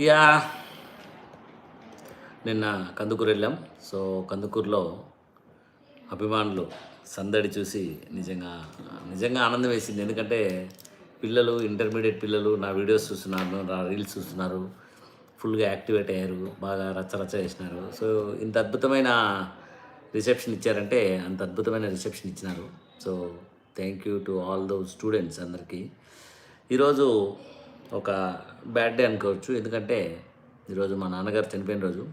Yeah. నిన్న కందుకూరు వెళ్ళాం. So కందుకూరులో అభిమానులు సందడి చూసి నిజంగా నిజంగా ఆనందం వేసింది. ఎందుకంటే పిల్లలు ఇంటర్మీడియట్ పిల్లలు నా వీడియోస్ చూస్తున్నారు నా రీల్స్ చూస్తున్నారు. ఫుల్గా యాక్టివేట్ అయ్యారు బాగా రచ్చరచ్చ చేసినారు. సో ఇంత అద్భుతమైన రిసెప్షన్ ఇచ్చారంటే అంత అద్భుతమైన రిసెప్షన్ ఇచ్చినారు. So thank you to all those students అందరికీ. ఈరోజు ఒక బ్యాడ్ డే అనుకోవచ్చు. ఎందుకంటే ఈరోజు మా నాన్నగారు చనిపోయిన రోజు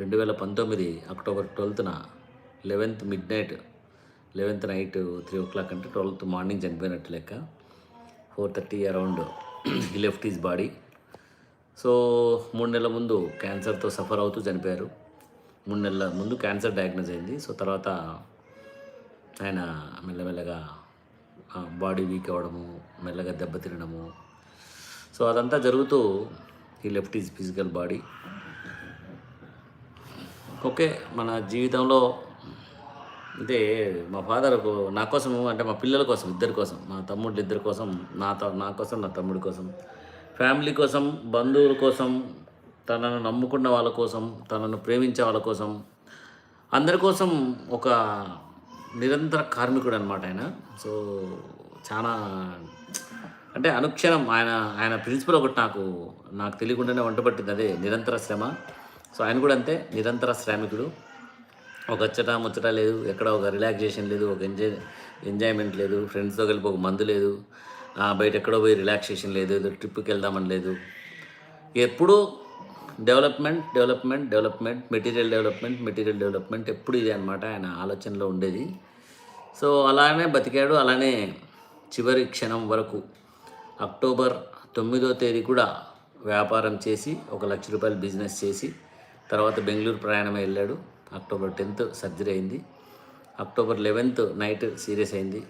రెండు వేల పంతొమ్మిది October ట్వెల్త్న eleventh midnight eleventh night three o'clock అంటే ట్వెల్త్ మార్నింగ్ చనిపోయినట్టు లెక్క. Four thirty around he left his body so మూడు నెలల ముందు క్యాన్సర్తో సఫర్ అవుతూ చనిపోయారు. మూడు నెలల ముందు క్యాన్సర్ డయాగ్నోజ్ అయింది. సో తర్వాత ఆయన మెల్లమెల్లగా బాడీ వీక్ అవ్వడము మెల్లగా దెబ్బతినడము సో అదంతా జరుగుతూ ఈ left his physical body. Okay మన జీవితంలో అంటే మా ఫాదర్ నా కోసం అంటే మా పిల్లల కోసం ఇద్దరి కోసం మా తమ్ముడు ఇద్దరి కోసం నా త- నా కోసం నా తమ్ముడి కోసం ఫ్యామిలీ కోసం బంధువుల కోసం తనను నమ్ముకున్న వాళ్ళ కోసం తనను ప్రేమించే వాళ్ళ కోసం అందరి కోసం ఒక నిరంతర కార్మికుడు అనమాట ఆయన. సో చాలా అంటే అనుక్షణం ఆయన ఆయన ప్రిన్సిపల్ ఒకటి నాకు నాకు తెలియకుండానే వంట పట్టింది అదే నిరంతర శ్రమ. సో ఆయన కూడా అంతే నిరంతర శ్రామికుడు. ఒక అచ్చట ముచ్చట లేదు ఎక్కడ ఒక రిలాక్సేషన్ లేదు ఒక ఎంజాయ్ ఎంజాయ్మెంట్ లేదు ఫ్రెండ్స్తో కలిపి ఒక మందు లేదు బయట ఎక్కడో పోయి రిలాక్సేషన్ లేదు ఏదో ట్రిప్కి వెళ్దామని లేదు. ఎప్పుడూ development development development material development material development ఎప్పుడు ఇది అనమాట ఆయన ఆలోచనలో ఉండేది. సో అలానే బతికాడు అలానే చివరి క్షణం వరకు అక్టోబర్ తొమ్మిదో తేదీ కూడా వ్యాపారం చేసి ఒక లక్ష రూపాయలు బిజినెస్ చేసి తర్వాత బెంగళూరు ప్రయాణం వెళ్ళాడు. అక్టోబర్ టెన్త్ సర్జరీ అయింది. అక్టోబర్ లెవెన్త్ నైట్ సీరియస్ అయింది.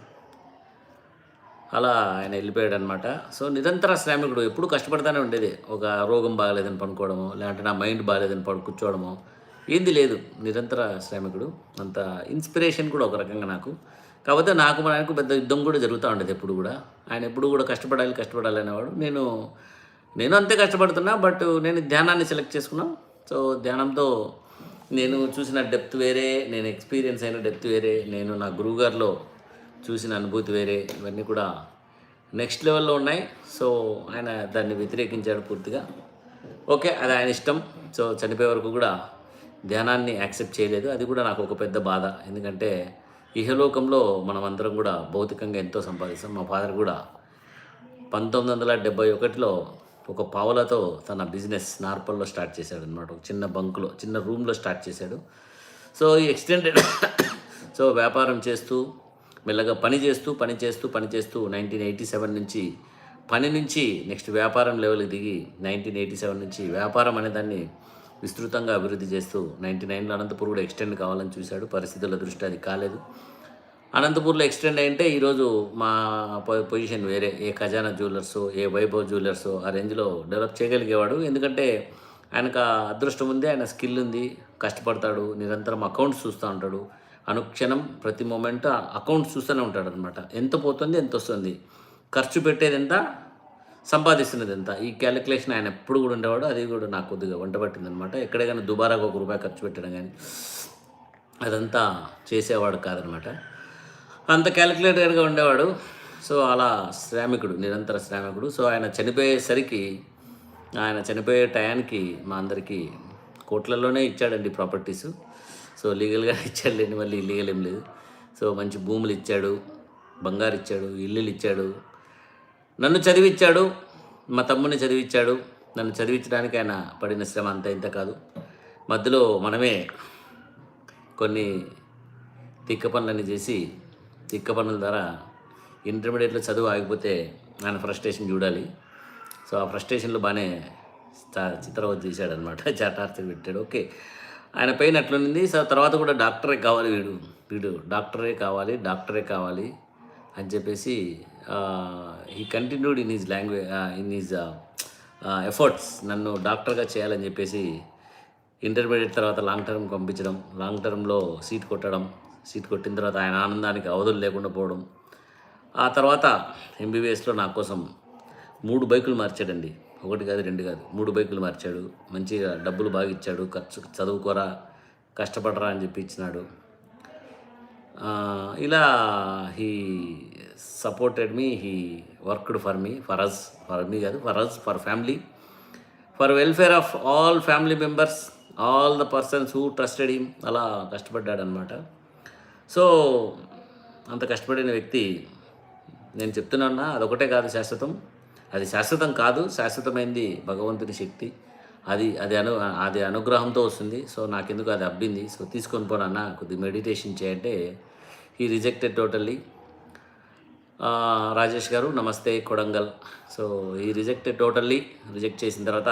అలా ఆయన వెళ్ళిపోయాడు అనమాట సో నిరంతర శ్రామికుడు ఎప్పుడు కష్టపడతానే ఉండేది. ఒక రోగం బాగలేదని పనుకోవడమో లేదంటే నా మైండ్ బాగలేదని పడు కూర్చోవడము ఏంది లేదు. నిరంతర శ్రామికుడు. అంత ఇన్స్పిరేషన్ కూడా ఒక రకంగా నాకు. కాకపోతే నాకు మా ఆయనకు పెద్ద యుద్ధం కూడా జరుగుతూ ఉండేది ఎప్పుడు కూడా. ఆయన ఎప్పుడు కూడా కష్టపడాలి కష్టపడాలి అనేవాడు. నేను నేను అంతే కష్టపడుతున్నా బట్ నేను ధ్యానాన్ని సెలెక్ట్ చేసుకున్నాను సో ధ్యానంతో నేను చూసిన డెప్త్ వేరే నేను ఎక్స్పీరియన్స్ అయిన డెప్త్ వేరే నేను నా గురువుగారిలో చూసిన అనుభూతి వేరే ఇవన్నీ కూడా నెక్స్ట్ లెవెల్లో ఉన్నాయి. సో ఆయన దాన్ని వ్యతిరేకించాడు పూర్తిగా. ఓకే అది ఆయన ఇష్టం. సో చనిపోయే వరకు కూడా ధ్యానాన్ని యాక్సెప్ట్ చేయలేదు. అది కూడా నాకు ఒక పెద్ద బాధ. ఎందుకంటే ఇహలోకంలో మనం అందరం కూడా భౌతికంగా ఎంతో సంపాదిస్తాం. మా ఫాదర్ కూడా పంతొమ్మిది వందల డెబ్బై ఒకటిలో ఒక పావులతో తన బిజినెస్ నార్పల్లో స్టార్ట్ చేశాడు అనమాట ఒక చిన్న బంకులో చిన్న రూమ్లో స్టార్ట్ చేశాడు. సో ఈ ఎక్స్టెండెడ్ సో వ్యాపారం చేస్తూ మెల్లగా పని చేస్తూ పని చేస్తూ పని చేస్తూ నైన్టీన్ ఎయిటీ సెవెన్ నుంచి పని నుంచి నెక్స్ట్ వ్యాపారం లెవెల్కి దిగి నైన్టీన్ ఎయిటీ సెవెన్ నుంచి వ్యాపారం అనే దాన్ని విస్తృతంగా అభివృద్ధి చేస్తూ నైంటీ నైన్లో అనంతపూర్ కూడా ఎక్స్టెండ్ కావాలని చూశాడు. పరిస్థితుల దృష్టి అది కాలేదు. అనంతపూర్లో ఎక్స్టెండ్ అయింటే ఈరోజు మా పొ- పొజిషన్ వేరే. ఏ ఖజానా జ్యువెలర్స్ ఏ వైభవ్ జ్యువెలర్స్ ఆ రేంజ్లో డెవలప్ చేయగలిగేవాడు. ఎందుకంటే ఆయనకు అదృష్టం ఉంది ఆయన స్కిల్ ఉంది కష్టపడతాడు నిరంతరం అకౌంట్స్ చూస్తూ ఉంటాడు. అనుక్షణం ప్రతి మూమెంట్ అకౌంట్స్ చూస్తూనే ఉంటాడు అనమాట ఎంత పోతుంది ఎంత వస్తుంది? ఖర్చు పెట్టేది ఎంత? సంపాదిస్తున్నది ఎంత ఈ క్యాలిక్యులేషన్ ఆయన ఎప్పుడు కూడా ఉండేవాడు అది కూడా నాకు కొద్దిగా వంట పట్టిందనమాట ఎక్కడైనా దుబారాగా ఒక రూపాయి ఖర్చు పెట్టడం కానీ అదంతా చేసేవాడు కాదనమాట అంత క్యాలిక్యులేటర్గా ఉండేవాడు. సో అలా శ్రామికుడు నిరంతర శ్రామికుడు. సో ఆయన చనిపోయేసరికి ఆయన చనిపోయే టయానికి మా అందరికీ కోట్లలోనే ఇచ్చాడండి ప్రాపర్టీస్. సో లీగల్గా ఇచ్చాడులేండి మళ్ళీ లీగల్ ఏం లేదు. సో మంచి భూములు ఇచ్చాడు బంగారు ఇచ్చాడు ఇల్లులు ఇచ్చాడు. నన్ను చదివించాడు మా తమ్ముని చదివించాడు నన్ను చదివించడానికి ఆయన పడిన శ్రమ అంత ఇంత కాదు. మధ్యలో మనమే కొన్ని తిక్క పనులన్నీ చేసి తిక్క పనుల ద్వారా ఇంటర్మీడియట్లో చదువు ఆగిపోతే ఆయన ఫ్రస్ట్రేషన్ చూడాలి. సో ఆ ఫ్రస్ట్రేషన్లో బాగానే చ- చిత్రవద్ద చేశాడు చాటార్చర్ పెట్టాడు. ఓకే. ఆయన పైన అట్లుంది. సో తర్వాత కూడా డాక్టరే కావాలి వీడు. వీడు డాక్టరే కావాలి డాక్టరే కావాలి అని చెప్పేసి ఈ continued in his language in his efforts నన్ను డాక్టర్గా చేయాలని చెప్పేసి ఇంటర్మీడియట్ తర్వాత లాంగ్ టర్మ్ పంపించడం లాంగ్ టర్మ్లో సీట్ కొట్టడం సీట్ కొట్టిన తర్వాత ఆయన ఆనందానికి అవధులు లేకుండా పోవడం. ఆ తర్వాత ఎంబీబీఎస్లో నా కోసం మూడు బైకులు మార్చాడండి. ఒకటి కాదు రెండు కాదు మూడు బైకులు మార్చాడు. మంచిగా డబ్బులు బాగా ఇచ్చాడు. ఖర్చు చదువుకోరా కష్టపడరా అని చెప్పి ఇచ్చినాడు. ఇలా he supported me he worked for me for us for me కాదు for us for family for welfare of all family members all the persons who trusted him అలా కష్టపడ్డాడు అనమాట సో అంత కష్టపడిన వ్యక్తి నేను చెప్తున్నా అదొకటే కాదు శాశ్వతం. అది శాశ్వతం కాదు శాశ్వతమైంది భగవంతుని శక్తి. అది అది అను అది అనుగ్రహంతో వస్తుంది. సో నాకెందుకు అది అబ్బింది? సో తీసుకొని పోనన్నా కొద్దిగా మెడిటేషన్ చేయంటే ఈ రిజెక్టెడ్ టోటల్లీ. రాజేష్ గారు నమస్తే కొడంగల్. సో ఈ రిజెక్టెడ్ టోటల్లీ రిజెక్ట్ చేసిన తర్వాత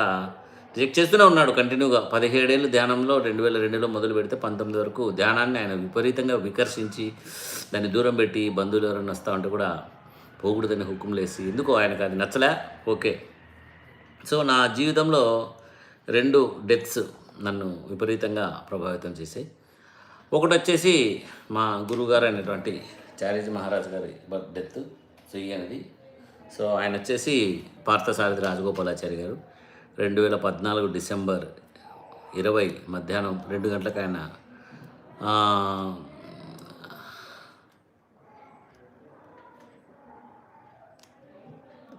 రిజెక్ట్ చేస్తూనే ఉన్నాడు కంటిన్యూగా. పదిహేడేళ్ళు ధ్యానంలో రెండు వేల రెండులో మొదలు పెడితే పంతొమ్మిది వరకు ధ్యానాన్ని ఆయన విపరీతంగా వికర్షించి దాన్ని దూరం పెట్టి బంధువులు ఎవరైనా వస్తా ఉంటే కూడా పోకూడదని హుకుంలేసి ఎందుకో ఆయనకు అది నచ్చలే? ఓకే. సో నా జీవితంలో రెండు డెత్స్ నన్ను విపరీతంగా ప్రభావితం చేశాయి. ఒకటి వచ్చేసి మా గురువుగారు అయినటువంటి చారీజీ మహారాజ్ గారి బర్త్ డెత్ చెయ్యి అనేది. సో ఆయన వచ్చేసి పార్థసారథి రాజగోపాలాచారి గారు. రెండు వేల పద్నాలుగు డిసెంబర్ ఇరవై మధ్యాహ్నం రెండు గంటలకు ఆయన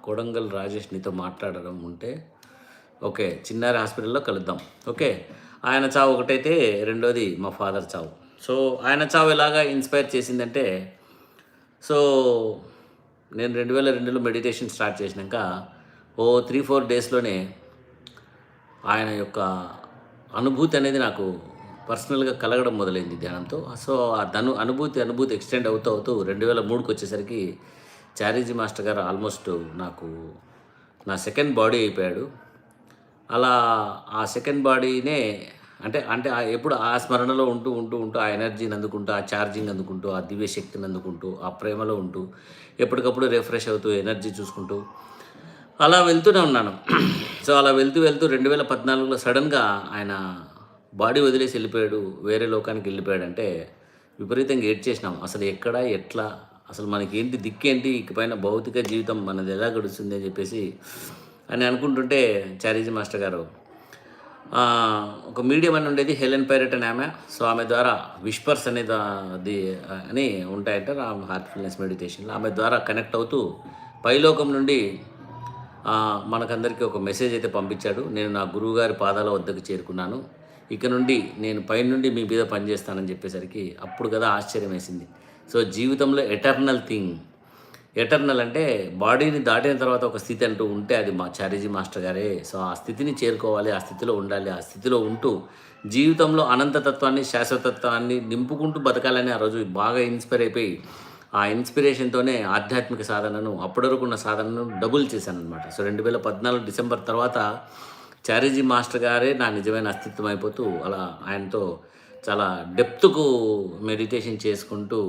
కొడంగల్ రాజేష్నితో మాట్లాడడం ఉంటే ఓకే చిన్నారి హాస్పిటల్లో కలుద్దాం. ఓకే ఆయన చావు ఒకటైతే రెండోది మా ఫాదర్ చావు. సో ఆయన చావు ఎలాగా ఇన్స్పైర్ చేసిందంటే సో నేను రెండు వేల రెండులో మెడిటేషన్ స్టార్ట్ చేసినాక ఓ త్రీ ఫోర్ డేస్లోనే ఆయన యొక్క అనుభూతి అనేది నాకు పర్సనల్గా కలగడం మొదలైంది ధ్యానంతో. సో ఆ ధను అనుభూతి అనుభూతి ఎక్స్టెండ్ అవుతూ అవుతూ రెండు వేల మూడుకి వచ్చేసరికి చారీజీ మాస్టర్ గారు ఆల్మోస్ట్ నాకు నా సెకండ్ బాడీ అయిపోయాడు. అలా ఆ సెకండ్ బాడీనే అంటే అంటే ఆ- ఎప్పుడు ఆ స్మరణలో ఉంటూ ఉంటూ ఉంటూ ఆ ఎనర్జీని అందుకుంటూ ఆ ఛార్జింగ్ అందుకుంటూ ఆ దివ్య శక్తిని అందుకుంటూ ఆ ప్రేమలో ఉంటూ ఎప్పటికప్పుడు రిఫ్రెష్ అవుతూ ఎనర్జీ చూసుకుంటూ అలా వెళ్తూనే ఉన్నాను. సో అలా వెళ్తూ వెళ్తూ రెండు వేల పద్నాలుగులో సడన్గా ఆయన బాడీ వదిలేసి వెళ్ళిపోయాడు వేరే లోకానికి వెళ్ళిపోయాడు అంటే విపరీతంగా ఏడ్ చేసినాం. అసలు ఎక్కడ ఎట్లా అసలు మనకి ఏంటి దిక్కేంటి ఇకపైన భౌతిక జీవితం మనది ఎలా గడుస్తుంది అని చెప్పేసి అని అనుకుంటుంటే చారీజీ మాస్టర్ గారు ఒక మీడియం అని ఉండేది హెలెన్ పైరెట్ అని ఆమె. సో ఆమె ద్వారా విష్పర్స్ అనేది అది అని ఉంటాయంట ఆ హార్ట్ఫుల్నెస్ మెడిటేషన్లో. ఆమె ద్వారా కనెక్ట్ అవుతూ పైలోకం నుండి మనకందరికీ ఒక మెసేజ్ అయితే పంపించాడు. నేను నా గురువుగారి పాదాల వద్దకు చేరుకున్నాను. ఇక నుండి నేను పైనుండి మీ మీద పనిచేస్తానని చెప్పేసరికి అప్పుడు కదా ఆశ్చర్యం వేసింది సో జీవితంలో ఎటర్నల్ థింగ్ ఎటర్నల్ అంటే బాడీని దాటిన తర్వాత ఒక స్థితి అంటూ ఉంటే అది మా చారీజీ మాస్టర్ గారే. సో ఆ స్థితిని చేరుకోవాలి ఆ స్థితిలో ఉండాలి ఆ స్థితిలో ఉంటూ జీవితంలో అనంతతత్వాన్ని శాశ్వతత్వాన్ని నింపుకుంటూ బతకాలని ఆ రోజు బాగా ఇన్స్పైర్ అయిపోయి ఆ ఇన్స్పిరేషన్తోనే ఆధ్యాత్మిక సాధనను అప్పటివరకున్న ఉన్న సాధనను డబుల్ చేశాను అనమాట సో రెండు వేల పద్నాలుగు డిసెంబర్ తర్వాత చారీజీ మాస్టర్ గారే నా నిజమైన అస్తిత్వం అయిపోతూ అలా ఆయనతో చాలా డెప్త్కు మెడిటేషన్ చేసుకుంటూ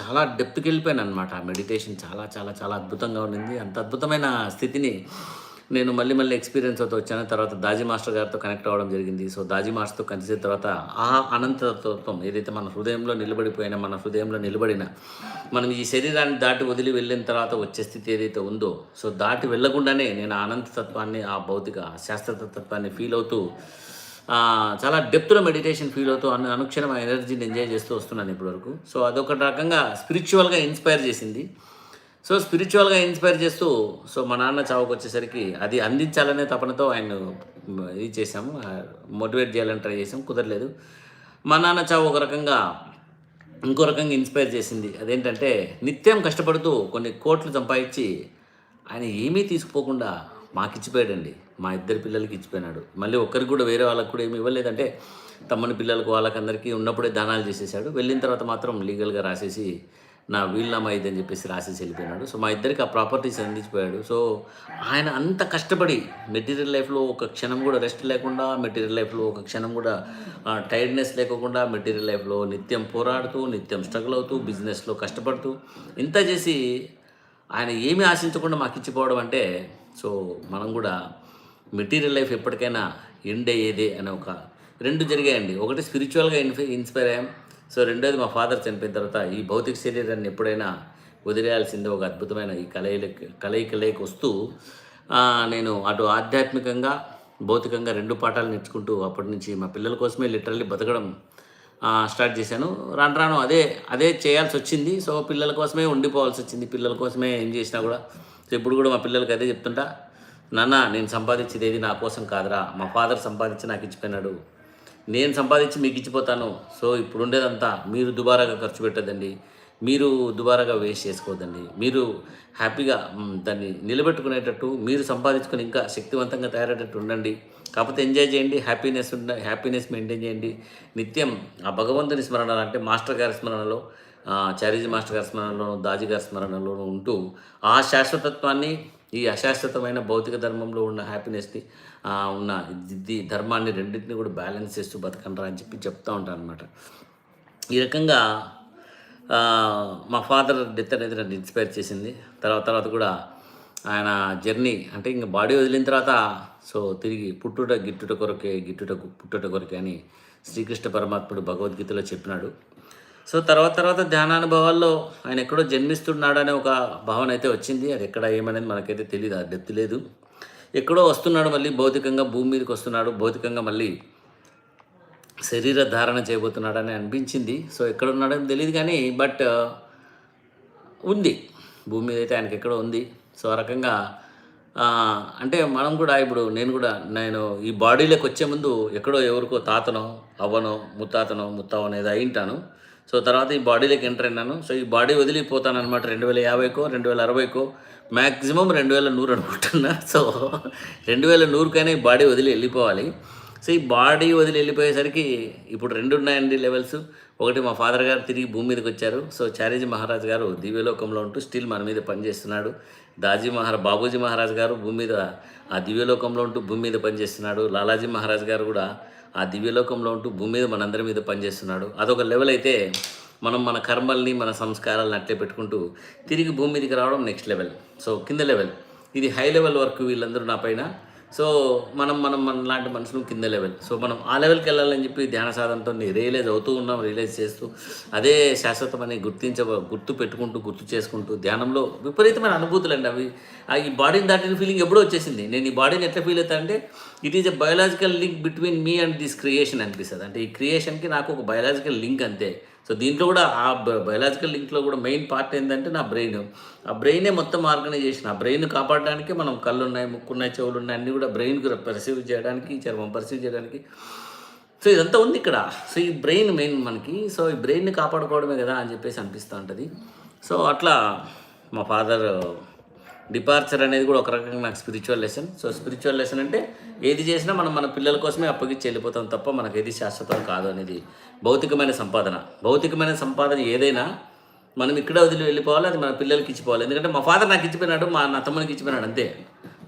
చాలా డెప్త్కి వెళ్ళిపోయాను అనమాట ఆ మెడిటేషన్ చాలా చాలా చాలా అద్భుతంగా ఉండింది. అంత అద్భుతమైన స్థితిని నేను మళ్ళీ మళ్ళీ ఎక్స్పీరియన్స్ అవుతూ వచ్చాను. తర్వాత దాజీ మాస్టర్ గారితో కనెక్ట్ అవ్వడం జరిగింది. సో దాజీ మాస్టర్తో కలిసిన తర్వాత ఆ అనంతత్వం ఏదైతే మన హృదయంలో నిలబడిపోయిన మన హృదయంలో నిలబడిన మనం ఈ శరీరాన్ని దాటి వదిలి వెళ్ళిన తర్వాత వచ్చే స్థితి ఏదైతే ఉందో సో దాటి వెళ్ళకుండానే నేను ఆ అనంతతత్వాన్ని ఆ భౌతిక శాస్త్రతత్వాన్ని ఫీల్ అవుతూ చాలా డెప్త్లో మెడిటేషన్ ఫీల్ అవుతూ అను అనుక్షణం ఆ ఎనర్జీని ఎంజాయ్ చేస్తూ వస్తున్నాను ఇప్పటివరకు. సో అదొక రకంగా స్పిరిచువల్గా ఇన్స్పైర్ చేసింది. సో స్పిరిచువల్గా ఇన్స్పైర్ చేస్తూ సో మా నాన్న చావుకు వచ్చేసరికి అది అందించాలనే తపనతో ఆయన ఇది చేసాము మోటివేట్ చేయాలని ట్రై చేసాం కుదరలేదు. మా నాన్న చావు ఒక రకంగా ఇంకో రకంగా ఇన్స్పైర్ చేసింది. అదేంటంటే నిత్యం కష్టపడుతూ కొన్ని కోట్లు సంపాదించి ఆయన ఏమీ తీసుకుపోకుండా మాకు ఇచ్చిపోయాడండి మా ఇద్దరు పిల్లలకి ఇచ్చిపోయినాడు. మళ్ళీ ఒక్కరికి కూడా వేరే వాళ్ళకి కూడా ఏమి ఇవ్వలేదంటే తమ్ముని పిల్లలకు వాళ్ళకందరికీ ఉన్నప్పుడే దానాలు చేసేసాడు. వెళ్ళిన తర్వాత మాత్రం లీగల్గా రాసేసి నా వీళ్ళమ్మ అని చెప్పేసి రాసేసి వెళ్ళిపోయినాడు. సో మా ఇద్దరికి ఆ ప్రాపర్టీస్ అందించిపోయాడు. సో ఆయన అంత కష్టపడి మెటీరియల్ లైఫ్లో ఒక క్షణం కూడా రెస్ట్ లేకుండా మెటీరియల్ లైఫ్లో ఒక క్షణం కూడా టైర్డ్నెస్ లేకుండా మెటీరియల్ లైఫ్లో నిత్యం పోరాడుతూ నిత్యం స్ట్రగుల్ అవుతూ బిజినెస్లో కష్టపడుతూ ఇంత చేసి ఆయన ఏమీ ఆశించకుండా మాకు ఇచ్చిపోవడం అంటే సో మనం కూడా మెటీరియల్ లైఫ్ ఎప్పటికైనా ఎండ్ అయ్యేదే అనే ఒక రెండు జరిగాయండి. ఒకటి స్పిరిచువల్గా ఇన్ఫి ఇన్స్పైర్ అయ్యాం. సో రెండోది మా ఫాదర్ చనిపోయిన తర్వాత ఈ భౌతిక శరీరాన్ని ఎప్పుడైనా వదిలేయాల్సిందే ఒక అద్భుతమైన ఈ కలయిక కలయికలేకి వస్తూ నేను అటు ఆధ్యాత్మికంగా భౌతికంగా రెండు పాఠాలు నేర్చుకుంటూ అప్పటి నుంచి మా పిల్లల కోసమే లిటరల్లీ బతకడం స్టార్ట్ చేశాను. రాను రాను అదే అదే చేయాల్సి వచ్చింది. సో పిల్లల కోసమే ఉండిపోవాల్సి వచ్చింది. పిల్లల కోసమే ఏం చేసినా కూడా. సో ఇప్పుడు కూడా మా పిల్లలకి అదే చెప్తుంటా. నాన్న నేను సంపాదించేది ఏది నా కోసం కాదురా. మా ఫాదర్ సంపాదించి నాకు ఇచ్చిపోయినాడు. నేను సంపాదించి మీకు ఇచ్చిపోతాను. సో ఇప్పుడు ఉండేదంతా మీరు దుబారాగా ఖర్చు పెట్టదండి మీరు దుబారాగా వేస్ట్ చేసుకోవద్దండి. మీరు హ్యాపీగా దాన్ని నిలబెట్టుకునేటట్టు మీరు సంపాదించుకుని ఇంకా శక్తివంతంగా తయారయ్యేటట్టు ఉండండి. కాకపోతే ఎంజాయ్ చేయండి. హ్యాపీనెస్ ఉండ హ్యాపీనెస్ మెయింటైన్ చేయండి. నిత్యం ఆ భగవంతుని స్మరణ అంటే మాస్టర్ గారి స్మరణలో చారీజీ మాస్టర్ గారి స్మరణలోను దాజీ గారి స్మరణలోను ఉంటూ ఆ శాశ్వతత్వాన్ని ఈ అశాశ్వతమైన భౌతిక ధర్మంలో ఉన్న హ్యాపీనెస్ని ఉన్న ధర్మాన్ని రెండింటిని కూడా బ్యాలెన్స్ చేస్తూ బతకండి అని చెప్పి చెప్తూ ఉంటాను అనమాట ఈ రకంగా మా ఫాదర్ డెత్ అనేది నన్ను ఇన్స్పైర్ చేసింది. తర్వాత తర్వాత కూడా ఆయన జర్నీ అంటే ఇంకా బాడీ వదిలిన తర్వాత సో తిరిగి పుట్టుట గిట్టుట కొరకే గిట్టుట పుట్టుట కొరకే అని శ్రీకృష్ణ పరమాత్ముడు భగవద్గీతలో చెప్పినాడు. సో తర్వాత తర్వాత ధ్యానానుభవాల్లో ఆయన ఎక్కడో జన్మిస్తున్నాడు అనే ఒక భావన అయితే వచ్చింది. అది ఎక్కడ ఏమనేది మనకైతే తెలియదు ఆ డెప్త్ లేదు. ఎక్కడో వస్తున్నాడు మళ్ళీ భౌతికంగా భూమి మీదకి వస్తున్నాడు భౌతికంగా మళ్ళీ శరీర ధారణ చేయబోతున్నాడని అనిపించింది. సో ఎక్కడ ఉన్నాడని తెలియదు కానీ బట్ ఉంది. భూమి మీద అయితే ఆయనకి ఎక్కడో ఉంది. సో ఆ రకంగా అంటే మనం కూడా ఇప్పుడు నేను కూడా నేను ఈ బాడీలోకి వచ్చే ముందు ఎక్కడో ఎవరికో తాతనో అవ్వనో ముత్తాతనో ముత్తావనో ఏదో అయింటాను సో తర్వాత ఈ బాడీలోకి ఎంటర్ అయినాను. సో ఈ బాడీ వదిలిపోతాను అనమాట రెండు వేల యాభైకో రెండు వేల అరవైకో. మ్యాక్సిమం రెండు వేల నూరు అనుకుంటున్నా. సో రెండు వేల నూరుకైనా ఈ బాడీ వదిలి వెళ్ళిపోవాలి. సో ఈ బాడీ వదిలి వెళ్ళిపోయేసరికి ఇప్పుడు రెండు ఉన్నాయండి లెవెల్స్. ఒకటి మా ఫాదర్ గారు తిరిగి భూమి మీదకి వచ్చారు. సో చారీజీ మహారాజ్ గారు దివ్యలోకంలో ఉంటూ స్టిల్ మన మీద పనిచేస్తున్నాడు. దాజీ మహారాజ్ బాబూజీ మహారాజ్ గారు భూమి మీద ఆ దివ్యలోకంలో ఉంటూ భూమి మీద పనిచేస్తున్నాడు. లాలాజీ మహారాజ్ గారు కూడా ఆ దివ్యలోకంలో ఉంటూ భూమి మీద మనందరి మీద పనిచేస్తున్నాడు. అదొక లెవెల్ అయితే మనం మన కర్మల్ని మన సంస్కారాలను అట్లే పెట్టుకుంటూ తిరిగి భూమి మీదకి రావడం నెక్స్ట్ లెవెల్ సో కింద లెవెల్ ఇది హై లెవెల్ వర్క్ వీళ్ళందరూ నా పైన. సో మనం మనం మన లాంటి మనుషులు కింద లెవెల్ సో మనం ఆ లెవెల్కి వెళ్ళాలని చెప్పి ధ్యాన సాధనతో రియలైజ్ అవుతూ ఉన్నాం రియలైజ్ చేస్తూ అదే శాశ్వతమని గుర్తించ గుర్తు పెట్టుకుంటూ గుర్తు చేసుకుంటూ ధ్యానంలో విపరీతమైన అనుభూతులు అండి అవి. ఆ ఈ బాడీని దాటిన ఫీలింగ్ ఎప్పుడో వచ్చేసింది. నేను ఈ బాడీని ఎట్లా ఫీల్ అవుతా అంటే it is a biological link between me and this creation అనిపిస్తుంది. అంటే ఈ క్రియేషన్కి నాకు ఒక బయలాజికల్ లింక్ అంతే. సో దీంట్లో కూడా ఆ బయలాజికల్ లింక్లో కూడా మెయిన్ పార్ట్ ఏంటంటే నా బ్రెయిన్ ఆ బ్రెయినే మొత్తం ఆర్గనైజేషన్ ఆ బ్రెయిన్ కాపాడడానికి మనం కళ్ళు ఉన్నాయి ముక్కు ఉన్నాయి చెవులు ఉన్నాయి అన్నీ కూడా బ్రెయిన్కి పర్సీవ్ చేయడానికి చర్మం పర్సీవ్ చేయడానికి. సో ఇదంతా ఉంది ఇక్కడ. సో ఈ బ్రెయిన్ మెయిన్ మనకి. సో ఈ బ్రెయిన్ని కాపాడుకోవడమే కదా అని చెప్పేసి అనిపిస్తూ ఉంటుంది. సో అట్లా మా ఫాదర్ డిపార్చర్ అనేది కూడా ఒక రకంగా నాకు spiritual lesson so spiritual lesson అంటే ఏది చేసినా మనం మన పిల్లల కోసమే అప్పగించి వెళ్ళిపోతాం తప్ప మనకు ఏది శాశ్వతం కాదు అనేది. భౌతికమైన సంపాదన. భౌతికమైన సంపాదన ఏదైనా మనం ఇక్కడ వదిలి వెళ్ళిపోవాలి అది మన పిల్లలకి ఇచ్చిపోవాలి. ఎందుకంటే మా ఫాదర్ నాకు ఇచ్చిపోయినాడు మా నా తమ్మునికి ఇచ్చిపోయినాడు అంతే.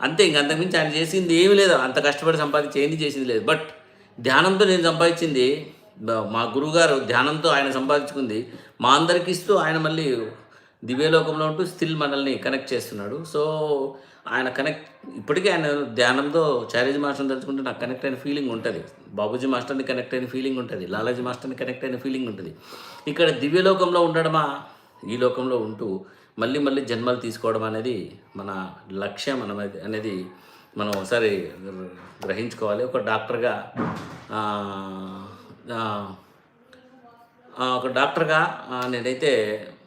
అంతే ఇంక అంతకుమించి ఆయన చేసింది ఏమీ లేదు. అంత కష్టపడి సంపాదించి ఏంది చేసింది లేదు. బట్ ధ్యానంతో నేను సంపాదించింది మా గురువుగారు ధ్యానంతో ఆయన సంపాదించుకుంది మా అందరికి ఇస్తూ ఆయన మళ్ళీ దివ్యలోకంలో ఉంటూ స్టిల్ మనల్ని కనెక్ట్ చేస్తున్నాడు. సో ఆయన కనెక్ట్ ఇప్పటికీ ఆయన ధ్యానంతో చారేజీ మాస్టర్ని తలుచుకుంటే నాకు కనెక్ట్ అయిన ఫీలింగ్ ఉంటుంది. బాబూజీ మాస్టర్ని కనెక్ట్ అయిన ఫీలింగ్ ఉంటుంది. లాలాజీ మాస్టర్ని కనెక్ట్ అయిన ఫీలింగ్ ఉంటుంది. ఇక్కడ దివ్యలోకంలో ఉండడమా? ఈ లోకంలో ఉంటూ మళ్ళీ మళ్ళీ జన్మలు తీసుకోవడం అనేది మన లక్ష్యం అనేది అనేది మనం ఒకసారి గ్రహించుకోవాలి. ఒక డాక్టర్గా ఒక డాక్టర్గా నేనైతే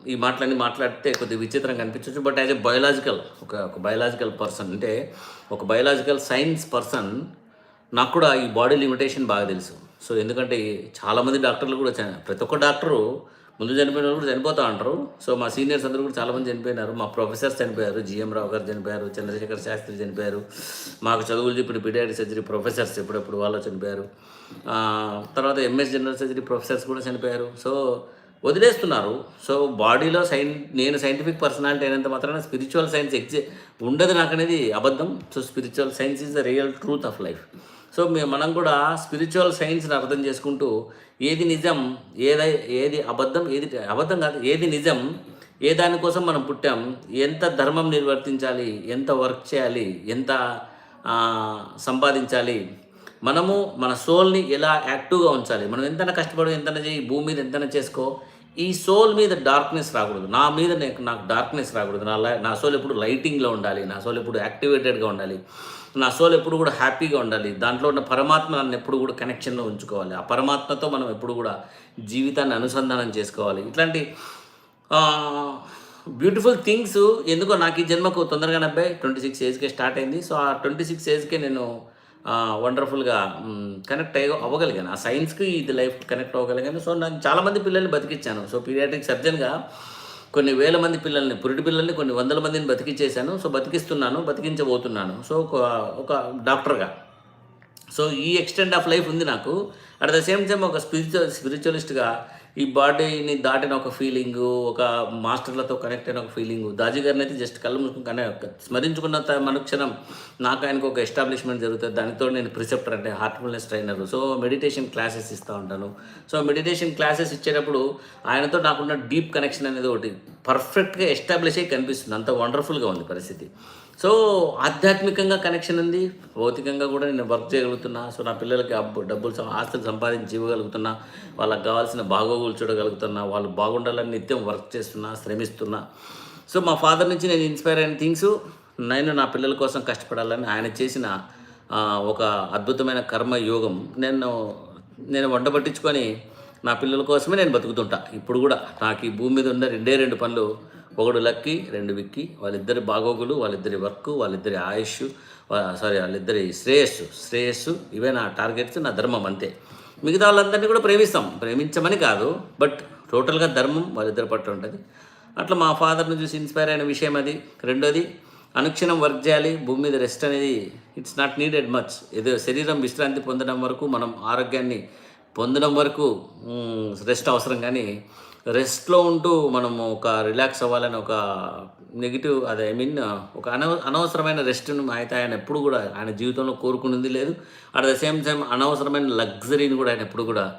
ఈ మాటలన్నీ మాట్లాడితే కొద్దిగా విచిత్రంగా అనిపించవచ్చు బట్ యాజ్ ఎ బయోలాజికల్ ఒక ఒక బయోలాజికల్ పర్సన్ అంటే ఒక బయోలాజికల్ సైన్స్ పర్సన్ నాకు కూడా ఈ బాడీ లిమిటేషన్ బాగా తెలుసు. సో ఎందుకంటే చాలామంది డాక్టర్లు కూడా చ- ప్రతి ఒక్క డాక్టరు ముందు చనిపోయిన వాళ్ళు కూడా చనిపోతూ ఉంటారు సో మా సీనియర్స్ అందరూ కూడా చాలామంది చనిపోయినారు. మా ప్రొఫెసర్స్ చనిపోయారు. జిఎం రావు గారు చనిపోయారు. చంద్రశేఖర్ శాస్త్రి చనిపోయారు. మాకు చదువులు చెప్పిన పిడియాటిక్ సర్జరీ ప్రొఫెసర్స్ ఎప్పుడెప్పుడు వాళ్ళు చనిపోయారు. తర్వాత ఎంఎస్ జనరల్ సర్జరీ ప్రొఫెసర్స్ కూడా చనిపోయారు. సో వదిలేస్తున్నారు. సో బాడీలో సైన్ నేను సైంటిఫిక్ పర్సనాలిటీ అయినంత మాత్రాన స్పిరిచువల్ సైన్స్ ఎగ్జి ఉండదు నాకు అనేది అబద్ధం. So spiritual science is the real truth of life. So మేము మనం కూడా స్పిరిచువల్ సైన్స్ని అర్థం చేసుకుంటూ ఏది నిజం ఏదై ఏది అబద్ధం ఏది అబద్ధం కాదు ఏది నిజం ఏ దానికోసం మనం పుట్టాం ఎంత ధర్మం నిర్వర్తించాలి ఎంత వర్క్ చేయాలి ఎంత సంపాదించాలి మనము మన సోల్ని ఎలా యాక్టివ్గా ఉంచాలి మనం ఎంతైనా కష్టపడు ఎంతైనా చేయి భూమి మీద ఎంతైనా చేసుకో ఈ సోల్ మీద డార్క్నెస్ రాకూడదు. నా మీద నాకు నాకు డార్క్నెస్ రాకూడదు. నా లై నా సోల్ ఎప్పుడు లైటింగ్లో ఉండాలి. నా సోల్ ఎప్పుడు యాక్టివేటెడ్గా ఉండాలి. నా సోల్ ఎప్పుడు కూడా హ్యాపీగా ఉండాలి. దాంట్లో ఉన్న పరమాత్మ నన్ను ఎప్పుడు కూడా కనెక్షన్లో ఉంచుకోవాలి. ఆ పరమాత్మతో మనం ఎప్పుడు కూడా జీవితాన్ని అనుసంధానం చేసుకోవాలి. ఇట్లాంటి బ్యూటిఫుల్ థింగ్స్ ఎందుకో నాకు ఈ జన్మకు తొందరగా నబ్బాయి ట్వంటీ సిక్స్ ఏజ్కే స్టార్ట్ అయింది. సో ఆ ట్వంటీ సిక్స్ ఏజ్కే నేను వండర్ఫుల్గా కనెక్ట్ అయ్యో అవ్వగలిగాను. ఆ సైన్స్కి ఇది లైఫ్ కనెక్ట్ అవ్వగలిగాను. సో నేను చాలామంది పిల్లల్ని బతికించాను సో పీడియాట్రిక్ సర్జన్గా కొన్ని వేల మంది పిల్లల్ని పురిటి పిల్లల్ని కొన్ని వందల మందిని బతికించేశాను సో బతికిస్తున్నాను బతికించబోతున్నాను. సో ఒక ఒక డాక్టర్గా సో ఈ ఎక్స్టెండ్ ఆఫ్ లైఫ్ ఉంది నాకు. అట్ ద సేమ్ టైం ఒక స్పిరిచువల్ స్పిరిచువలిస్ట్గా ఈ బాడీని దాటిన ఒక ఫీలింగు ఒక మాస్టర్లతో కనెక్ట్ అయిన ఒక ఫీలింగు. దాజీ గారిని అయితే జస్ట్ కళ్ళు మూసుకుని స్మరించుకున్న మనుక్షణం నాకు ఆయనకు ఒక ఎస్టాబ్లిష్మెంట్ జరుగుతుంది. దానితో నేను ప్రిసెప్టర్ అంటే Heartfulness trainer. So meditation classes ఇస్తూ ఉంటాను. సో మెడిటేషన్ క్లాసెస్ ఇచ్చేటప్పుడు ఆయనతో నాకున్న డీప్ కనెక్షన్ అనేది ఒకటి పర్ఫెక్ట్గా ఎస్టాబ్లిష్ అయ్యి కనిపిస్తుంది. అంత వండర్ఫుల్గా ఉంది పరిస్థితి. సో ఆధ్యాత్మికంగా కనెక్షన్ ఉంది. భౌతికంగా కూడా నేను వర్క్ చేయగలుగుతున్నా. సో నా పిల్లలకి అబ్బు- డబ్బులు ఆస్తులు సంపాదించి ఇవ్వగలుగుతున్నా. వాళ్ళకి కావాల్సిన బాగోగులు చూడగలుగుతున్నా. వాళ్ళు బాగుండాలని నిత్యం వర్క్ చేస్తున్నా శ్రమిస్తున్నా. సో మా ఫాదర్ నుంచి నేను ఇన్స్పైర్ అయిన థింగ్స్ నేను నా పిల్లల కోసం కష్టపడాలని ఆయన చేసిన ఒక అద్భుతమైన కర్మ యోగం నేను నేను వంట పట్టించుకొని నా పిల్లల కోసమే నేను బతుకుతుంటా. ఇప్పుడు కూడా నాకు ఈ భూమి మీద ఉన్న రెండే రెండు పనులు ఒకడు లక్కి రెండు విక్కి వాళ్ళిద్దరి బాగోగులు వాళ్ళిద్దరి వర్క్ వాళ్ళిద్దరి ఆయుష్ సారీ వాళ్ళిద్దరి శ్రేయస్సు. శ్రేయస్సు ఇవే నా టార్గెట్స్ నా ధర్మం అంతే. మిగతా వాళ్ళందరినీ కూడా ప్రేమిస్తాం. ప్రేమించమని కాదు బట్ టోటల్గా ధర్మం వాళ్ళిద్దరి పట్ల ఉంటుంది. అట్లా మా ఫాదర్ని చూసి ఇన్స్పైర్ అయిన విషయం అది. రెండోది అనుక్షణం వర్క్ చేయాలి భూమి మీద రెస్ట్ అనేది ఇట్స్ నాట్ నీడెడ్ మచ్. ఏదో శరీరం విశ్రాంతి పొందడం వరకు మనం ఆరోగ్యాన్ని పొందడం వరకు రెస్ట్ అవసరం కానీ రెస్ట్లో ఉంటూ మనము ఒక రిలాక్స్ అవ్వాలని ఒక నెగిటివ్ అదే ఐ మీన్ ఒక అనవ అనవసరమైన రెస్ట్ను అయితే ఆయన ఎప్పుడు కూడా ఆయన జీవితంలో కోరుకున్నది లేదు. అట్ ద సేమ్ టైం అనవసరమైన లగ్జరీని కూడా ఆయన ఎప్పుడు కూడా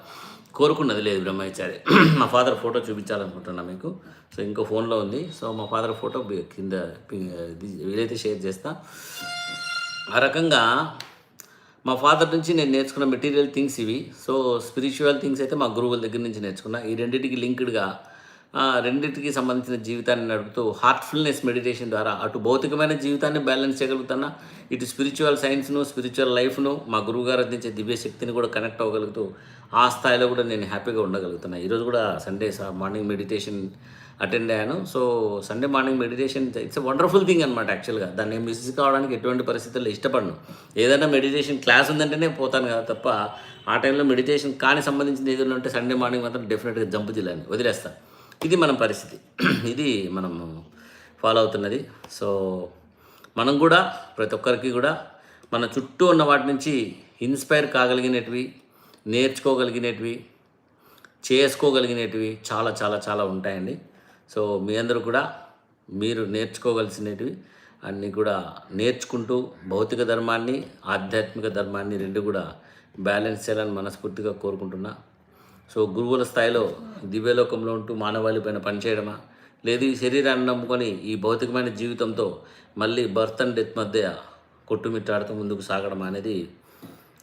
కోరుకున్నది లేదు బ్రహ్మచారి. మా ఫాదర్ ఫోటో చూపించాలనుకుంటున్నా మీకు. సో ఇంకో ఫోన్లో ఉంది. సో మా ఫాదర్ ఫోటో కింద పి- వీలైతే షేర్ చేస్తా. ఆ రకంగా మా ఫాదర్ నుంచి నేను నేర్చుకున్న మెటీరియల్ థింగ్స్ ఇవి. సో స్పిరిచువల్ థింగ్స్ అయితే మా గురువుల దగ్గర నుంచి నేర్చుకున్నా. ఈ రెండింటికి లింక్డ్గా రెండింటికి సంబంధించిన జీవితాన్ని నడుపుతూ హార్ట్ఫుల్నెస్ మెడిటేషన్ ద్వారా అటు భౌతికమైన జీవితాన్ని బ్యాలెన్స్ చేయగలుగుతున్నా ఇటు స్పిరిచువల్ సైన్స్ను స్పిరిచువల్ లైఫ్ను మా గురువుగారు అందించే దివ్య శక్తిని కూడా కనెక్ట్ అవ్వగలుగుతూ ఆ స్థాయిలో కూడా నేను హ్యాపీగా ఉండగలుగుతున్నా. ఈరోజు కూడా సండే మార్నింగ్ మెడిటేషన్ అటెండ్ అయ్యాను. So Sunday morning meditation it's wonderful thing అనమాట యాక్చువల్గా దాన్ని మిస్ కావడానికి ఎటువంటి పరిస్థితుల్లో ఇష్టపడను. ఏదైనా మెడిటేషన్ క్లాస్ ఉందంటేనే పోతాను కదా తప్ప ఆ టైంలో మెడిటేషన్ కానీ సంబంధించిన ఏదైనా ఉంటే సండే మార్నింగ్ మాత్రం డెఫినెట్గా జంపు జిల్లాని వదిలేస్తాను ఇది మన పరిస్థితి. ఇది మనం ఫాలో అవుతున్నది. సో మనం కూడా ప్రతి ఒక్కరికి కూడా మన చుట్టూ ఉన్న వాటి నుంచి ఇన్స్పైర్ కాగలిగినటివి నేర్చుకోగలిగినటివి చేసుకోగలిగినటివి చాలా చాలా చాలా ఉంటాయండి. సో మీ అందరూ కూడా మీరు నేర్చుకోవలసినవి అన్నీ కూడా నేర్చుకుంటూ భౌతిక ధర్మాన్ని ఆధ్యాత్మిక ధర్మాన్ని రెండు కూడా బ్యాలెన్స్ చేయాలని మనస్ఫూర్తిగా కోరుకుంటున్నా. సో గురువుల స్థాయిలో దివ్యలోకంలో ఉంటూ మానవాళి పైన పనిచేయడమా? లేదు ఈ శరీరాన్ని నమ్ముకొని ఈ భౌతికమైన జీవితంతో మళ్ళీ బర్త్ అండ్ డెత్ మధ్య కొట్టుమిట్టాడుతూ ముందుకు సాగడం అనేది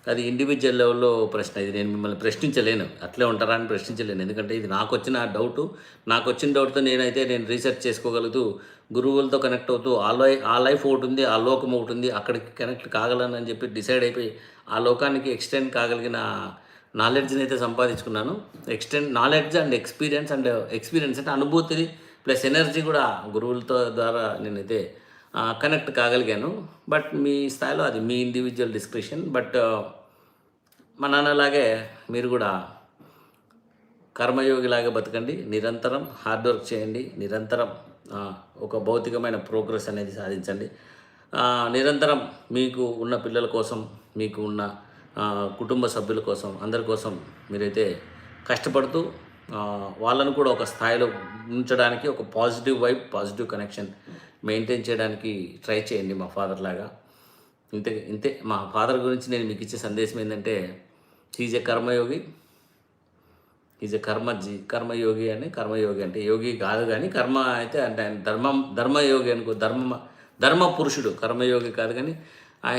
అది ఇండివిజువల్ లెవెల్లో ప్రశ్న. ఇది నేను మిమ్మల్ని ప్రశ్నించలేను. అట్లే ఉంటారా అని ప్రశ్నించలేను. ఎందుకంటే ఇది నాకు వచ్చిన డౌట్ నాకు వచ్చిన డౌట్తో నేనైతే నేను రీసెర్చ్ చేసుకోగలుగుతూ గురువులతో కనెక్ట్ అవుతూ ఆ లై ఆ లైఫ్ ఒకటి ఉంది ఆ లోకం ఒకటి ఉంది అక్కడికి కనెక్ట్ కాగలను అని చెప్పి డిసైడ్ అయిపోయి ఆ లోకానికి ఎక్స్టెండ్ కాగలిగిన నాలెడ్జ్ని అయితే సంపాదించుకున్నాను. Extend knowledge and experience and experience అంటే అనుభూతి ప్లస్ ఎనర్జీ కూడా గురువులతో ద్వారా నేనైతే కనెక్ట్ కాగలిగాను. బట్ మీ స్థాయిలో అది మీ ఇండివిజువల్ డిస్క్రిప్షన్ బట్ మా నాన్నలాగే మీరు కూడా కర్మయోగిలాగా బతకండి. నిరంతరం హార్డ్ వర్క్ చేయండి. నిరంతరం ఒక భౌతికమైన ప్రోగ్రెస్ అనేది సాధించండి. నిరంతరం మీకు ఉన్న పిల్లల కోసం మీకు ఉన్న కుటుంబ సభ్యుల కోసం అందరి కోసం మీరైతే కష్టపడుతూ వాళ్ళను కూడా ఒక స్థాయిలో ఉంచడానికి ఒక positive vibe positive connection maintain చేయడానికి ట్రై చేయండి మా ఫాదర్ లాగా. ఇంతే ఇంతే. మా ఫాదర్ గురించి నేను మీకు ఇచ్చే సందేశం ఏంటంటే is a Karmayogi. Is a కర్మజీ కర్మయోగి అని కర్మయోగి అంటే యోగి కాదు కానీ కర్మ అయితే అంటే ఆయన ధర్మం ధర్మయోగి అనుకో ధర్మ ధర్మ పురుషుడు. కర్మయోగి కాదు కానీ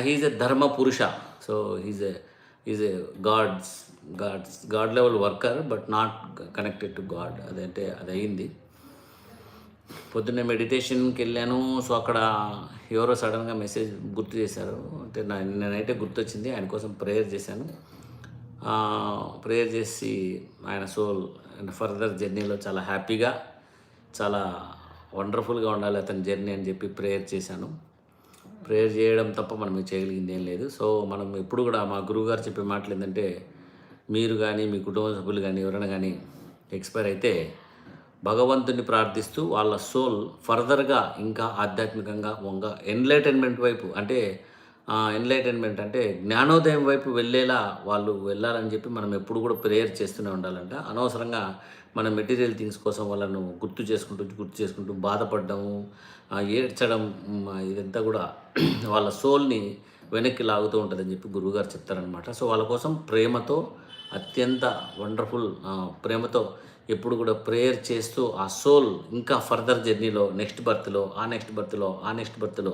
హీజ్ ఎ ధర్మ పురుష. So he's a is a God's God's God level worker but not connected to God. అదంటే అది అయింది. పొద్దున్నే మెడిటేషన్కి వెళ్ళాను. సో అక్కడ ఎవరో సడన్గా మెసేజ్ గుర్తు చేశారు. అంటే నా నేనైతే గుర్తొచ్చింది. ఆయన కోసం ప్రేయర్ చేశాను. ప్రేయర్ చేసి ఆయన సోల్ అండ్ ఫర్దర్ జర్నీలో చాలా హ్యాపీగా చాలా వండర్ఫుల్గా ఉండాలి అతని జర్నీ అని చెప్పి ప్రేయర్ చేశాను. ప్రేయర్ చేయడం తప్ప మనం చేయగలిగింది ఏం లేదు. సో మనం ఎప్పుడు కూడా మా గురువుగారు చెప్పే మాటలు ఏంటంటే మీరు కానీ మీ కుటుంబ సభ్యులు కానీ ఎవరైనా కానీ ఎక్స్పైర్ అయితే భగవంతుని ప్రార్థిస్తూ వాళ్ళ సోల్ ఫర్దర్గా ఇంకా ఆధ్యాత్మికంగా వంగ ఎన్లైటైన్మెంట్ వైపు అంటే ఎన్లైటైన్మెంట్ అంటే జ్ఞానోదయం వైపు వెళ్ళేలా వాళ్ళు వెళ్ళాలని చెప్పి మనం ఎప్పుడు కూడా ప్రేయర్ చేస్తూనే ఉండాలంట. అనవసరంగా మన మెటీరియల్ థింగ్స్ కోసం వాళ్ళను గుర్తు చేసుకుంటూ గుర్తు చేసుకుంటూ బాధపడడము ఏడ్చడం ఇదంతా కూడా వాళ్ళ సోల్ని వెనక్కి లాగుతూ ఉంటుందని చెప్పి గురువుగారు చెప్తారనమాట సో వాళ్ళ కోసం ప్రేమతో అత్యంత వండర్ఫుల్ ప్రేమతో ఎప్పుడు కూడా ప్రేయర్ చేస్తూ ఆ సోల్ ఇంకా ఫర్దర్ జర్నీలో నెక్స్ట్ బర్త్లో ఆ నెక్స్ట్ బర్త్లో ఆ నెక్స్ట్ బర్త్లో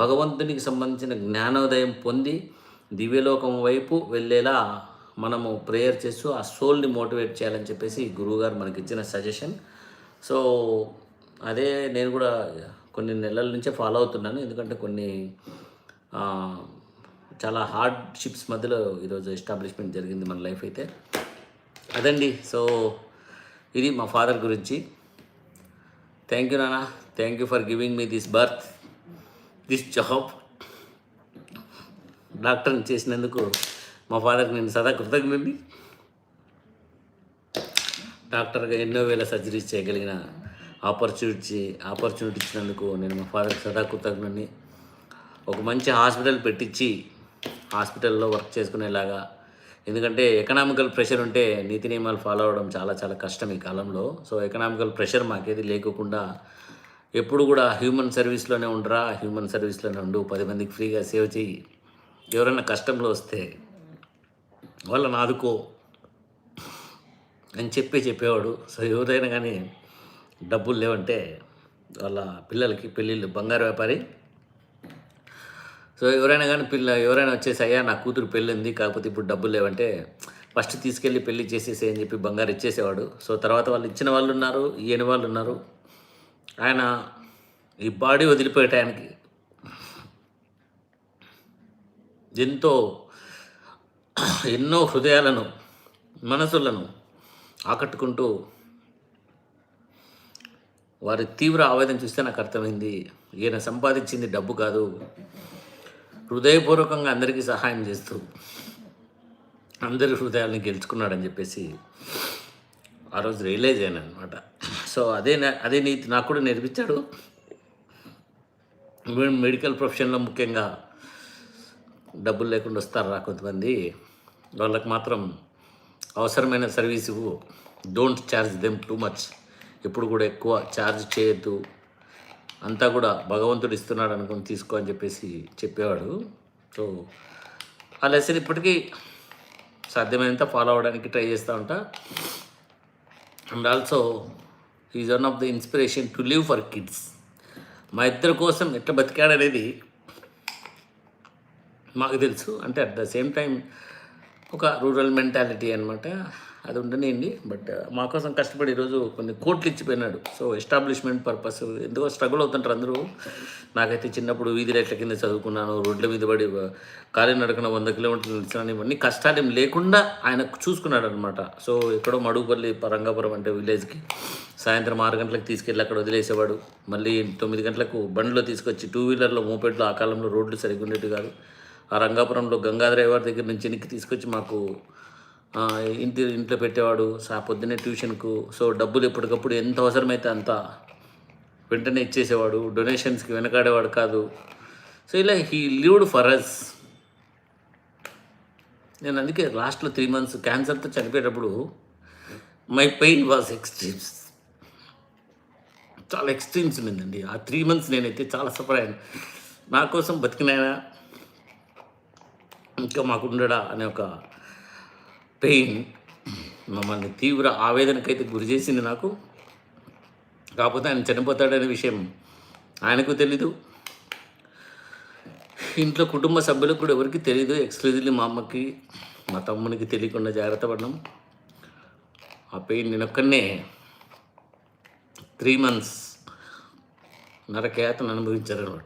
భగవంతునికి సంబంధించిన జ్ఞానోదయం పొంది దివ్యలోకం వైపు వెళ్ళేలా మనము ప్రేయర్ చేస్తూ ఆ సోల్ని మోటివేట్ చేయాలని చెప్పేసి గురువుగారు మనకి ఇచ్చిన సజెషన్. సో అదే నేను కూడా కొన్ని నెలల నుంచే ఫాలో అవుతున్నాను. ఎందుకంటే కొన్ని చాలా హార్డ్షిప్స్ మధ్యలో ఈరోజు ఎస్టాబ్లిష్మెంట్ జరిగింది మన లైఫ్ అయితే. అదండి. సో ఇది మా ఫాదర్ గురించి. థ్యాంక్ యూ నాన్న. Thank you for giving me this birth this job డాక్టర్ని చేసినందుకు మా ఫాదర్కి నేను సదా కృతజ్ఞండి డాక్టర్గా ఎన్నో వేల సర్జరీస్ చేయగలిగిన ఆపర్చునిటీ ఆపర్చునిటీ ఇచ్చినందుకు నేను మా ఫాదర్కి సదా కృతజ్ఞుడిని ఒక మంచి హాస్పిటల్ పెట్టించి హాస్పిటల్లో వర్క్ చేసుకునేలాగా ఎందుకంటే ఎకనామికల్ ప్రెషర్ ఉంటే నీతి నియమాలు ఫాలో అవ్వడం చాలా చాలా కష్టం ఈ కాలంలో. సో ఎకనామికల్ ప్రెషర్ మాకేది లేకుండా ఎప్పుడు కూడా హ్యూమన్ సర్వీస్లోనే ఉండరా హ్యూమన్ సర్వీస్లోనే ఉండు పది మందికి ఫ్రీగా సేవ్ చేయి ఎవరైనా కష్టంలో వస్తే వాళ్ళని ఆదుకో అని చెప్పి చెప్పేవాడు. సో ఎవరైనా కానీ డబ్బులు లేవంటే వాళ్ళ పిల్లలకి పెళ్ళిళ్ళు బంగారు వ్యాపారి సో ఎవరైనా కానీ పిల్ల ఎవరైనా వచ్చేసి అయ్యా నా కూతురు పెళ్ళి ఉంది కాకపోతే ఇప్పుడు డబ్బులు లేవంటే ఫస్ట్ తీసుకెళ్ళి పెళ్ళి చేసేసి అని చెప్పి బంగారు ఇచ్చేసేవాడు. సో తర్వాత వాళ్ళు ఇచ్చిన వాళ్ళు ఉన్నారు ఇయని వాళ్ళు ఉన్నారు. ఆయన ఈ బాడీ వదిలిపోయే టయానికి ఎంతో ఎన్నో హృదయాలను మనసులను ఆకట్టుకుంటూ వారి తీవ్ర ఆవేదన చూస్తే నాకు అర్థమైంది ఈయన సంపాదించింది డబ్బు కాదు. హృదయపూర్వకంగా అందరికీ సహాయం చేస్తూ అందరి హృదయాల్ని గెలుచుకున్నాడని చెప్పేసి ఆ రోజు రియలైజ్ అయ్యాను అనమాట సో అదే నా- అదే నీతి నాకు కూడా నేర్పించాడు. మెడికల్ ప్రొఫెషన్లో ముఖ్యంగా డబ్బులు లేకుండా వస్తారా కొంతమంది? వాళ్ళకి మాత్రం అవసరమైన service don't charge them too much. ఎప్పుడు కూడా ఎక్కువ ఛార్జ్ చేయొద్దు. అంతా కూడా భగవంతుడు ఇస్తున్నాడు అనుకుని తీసుకో అని చెప్పేసి చెప్పేవాడు. సో ఆ లెసన్ ఇప్పటికీ సాధ్యమైనంత ఫాలో అవ్వడానికి ట్రై చేస్తూ ఉంటా. And also is one of the inspiration to live for kids. మా ఇద్దరి కోసం ఎట్లా బతికాడనేది మాకు తెలుసు. అంటే అట్ ద సేమ్ టైం ఒక రూరల్ మెంటాలిటీ అనమాట అది ఉండనియండి బట్ మా కోసం కష్టపడి ఈరోజు కొన్ని కోట్లు ఇచ్చిపోయినాడు. సో ఎస్టాబ్లిష్మెంట్ పర్పస్ ఎందుకో స్ట్రగుల్ అవుతుంటారు అందరూ. నాకైతే చిన్నప్పుడు వీధి రేట్ల కింద చదువుకున్నాను రోడ్ల మీద పడి కాలి నడకన వంద కిలోమీటర్లు నడిచినాను ఇవన్నీ కష్టాలు ఏం లేకుండా ఆయన చూసుకున్నాడు అనమాట సో ఎక్కడో మడుగుపల్లి రంగాపురం అంటే విలేజ్కి సాయంత్రం ఆరు గంటలకు తీసుకెళ్ళి అక్కడ వదిలేసేవాడు. మళ్ళీ తొమ్మిది గంటలకు బండిలో తీసుకొచ్చి టూ వీలర్లో మోపెట్లో ఆ కాలంలో రోడ్లు సరిగ్గా ఉండేవి కాదు. ఆ రంగాపురంలో గంగాధరేవారి దగ్గర నుంచి వెనక్కి తీసుకొచ్చి మాకు ఇంటి ఇంట్లో పెట్టేవాడు సా పొద్దున్నే ట్యూషన్కు. సో డబ్బులు ఎప్పటికప్పుడు ఎంత అవసరమైతే అంత వెంటనే ఇచ్చేసేవాడు. డొనేషన్స్కి వెనకాడేవాడు కాదు. సో ఇలా హీ లివ్డ్ ఫర్ అస్ నేను అందుకే లాస్ట్లో త్రీ మంత్స్ క్యాన్సర్తో చనిపోయేటప్పుడు మై పెయిన్ వాజ్ ఎక్స్ట్రీమ్స్. చాలా ఎక్స్ట్రీమ్స్ ఉండిందండి. ఆ త్రీ మంత్స్ నేనైతే చాలా సఫర్ అయ్యాను. నా కోసం బతికినాయనా? ఇంకా మాకు ఉండడా అనే ఒక పెయిన్. మమ్మల్ని తీవ్ర ఆవేదనకైతే గురి చేసింది నాకు. కాకపోతే ఆయన చనిపోతాడనే విషయం ఆయనకు తెలీదు. ఇంట్లో కుటుంబ సభ్యులకు కూడా ఎవరికి తెలియదు ఎక్స్క్లూజివ్లీ మా అమ్మకి మా తమ్మునికి తెలియకుండా జాగ్రత్త పడడం. ఆ పెయిన్ నేను ఒక్కనే త్రీ మంత్స్ నరకేతను అనుభవించారనమాట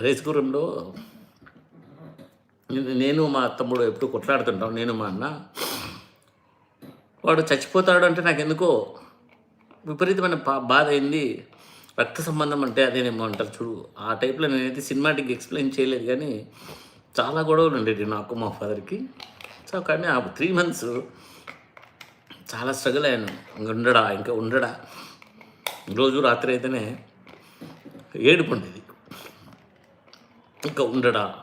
రేసుగురంలో నేను- మా తమ్ముడు ఎప్పుడు కొట్లాడుతుంటాం నేను మా అన్న. వాడు చచ్చిపోతాడు అంటే నాకు ఎందుకో విపరీతమైన బాధ అయింది. రక్త సంబంధం అంటే అదేనేమో అంటారు చూడు. ఆ టైప్లో నేనైతే సినిమాటిక్ ఎక్స్ప్లెయిన్ చేయలేదు కానీ చాలా గొడవలు ఉండేవి నాకు మా ఫాదర్కి సో కానీ ఆ త్రీ మంత్స్ చాలా స్ట్రగుల్ అయ్యాను. ఇంక ఉండడా ఇంకా ఉండడా. రోజు రాత్రి అయితేనే ఏడుపు ఉండేది. ఇంకా ఉండడా.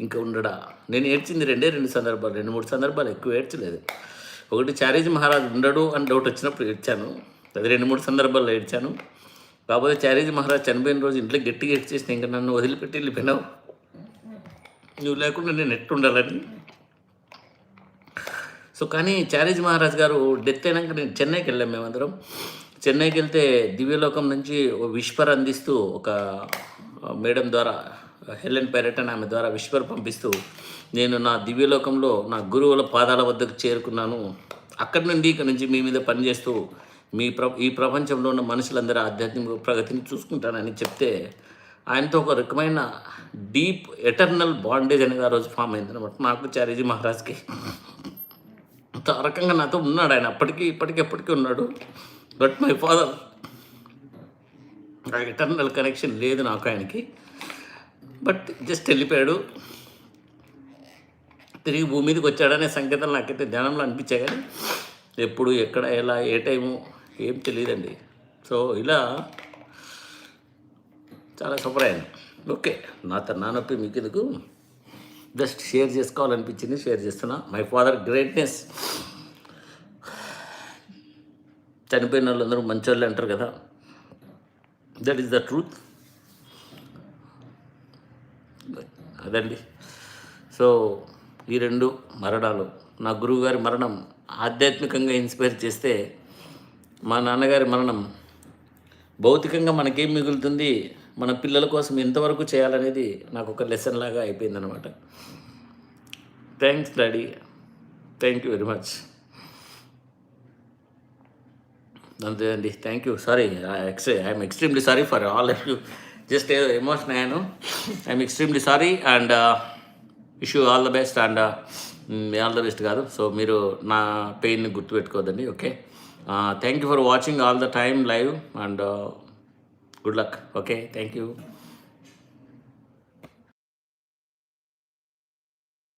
ఇంకా ఉండడా? నేను ఏడ్చింది రెండే రెండు సందర్భాలు రెండు మూడు సందర్భాలు ఎక్కువ ఏడ్చలేదు. ఒకటి చారేజీ మహారాజ్ ఉండడు అని డౌట్ వచ్చినప్పుడు ఏడ్చాను. అది రెండు మూడు సందర్భాల్లో ఏడ్చాను. కాకపోతే చారేజీ మహారాజ్ చనిపోయిన రోజు ఇంట్లో గట్టిగా ఏడ్చేసిన ఇంకా నన్ను వదిలిపెట్టి వెళ్ళిపోయినావు. నువ్వు లేకుండా నేను ఎట్టుండాలని సో కానీ చారేజీ మహారాజ్ గారు డెత్ అయినాక నేను చెన్నైకి వెళ్ళాం మేమందరం. చెన్నైకి వెళ్తే దివ్యలోకం నుంచి ఓ విష్పర్ అందిస్తూ ఒక మేడం ద్వారా హెలెన్ పెరట్ అని ఆమె ద్వారా విశ్వర్ పంపిస్తూ నేను నా దివ్యలోకంలో నా గురువుల పాదాల వద్దకు చేరుకున్నాను. అక్కడి నుండి ఇక్కడి నుంచి మీ మీద పనిచేస్తూ మీ ప్ర ఈ ప్రపంచంలో ఉన్న మనుషులందరూ ఆధ్యాత్మిక ప్రగతిని చూసుకుంటానని చెప్తే ఆయనతో ఒక రకమైన డీప్ ఎటర్నల్ బాండేజ్ అనేది ఆ రోజు ఫామ్ అయింది అనమాట నాకు చారేజీ మహారాజ్కి అంత ఆ రకంగా నాతో ఉన్నాడు ఆయన. అప్పటికీ ఇప్పటికి ఎప్పటికీ ఉన్నాడు. బట్ మై ఫాదర్ ఆ ఎటర్నల్ కనెక్షన్ లేదు నాకు ఆయనకి. బట్ జస్ట్ వెళ్ళిపోయాడు. తిరిగి భూమి మీదకి వచ్చాడనే సంకేతం నాకైతే ధ్యానంలో అనిపించాయి కానీ ఎప్పుడు ఎక్కడ ఎలా ఏ టైము ఏం తెలియదండి. సో ఇలా చాలా సఫర్ అయ్యాను. ఓకే నా నానొప్పి నా నొప్పి మీకు ఎందుకు జస్ట్ షేర్ చేసుకోవాలనిపించింది షేర్ చేస్తున్నా. My father greatness. చనిపోయిన వాళ్ళందరూ మంచోళ్ళు అంటారు కదా. That is the truth. అదండి. సో ఈ రెండు మరణాలు నా గురువుగారి మరణం ఆధ్యాత్మికంగా ఇన్స్పైర్ చేస్తే మా నాన్నగారి మరణం భౌతికంగా మనకేం మిగులుతుంది మన పిల్లల కోసం ఎంతవరకు చేయాలనేది నాకు ఒక లెసన్ లాగా అయిపోయిందనమాట thanks daddy. Thank you very much అంతే అండి thank you sorry X I'm extremely sorry for all of you just emotion అయ్యాను. I'm extremely sorry and wish you all the best and all the best కాదు. So మీరు నా పెయిన్ని గుర్తుపెట్టుకోదండి okay thank you for watching all the time live and good luck okay thank you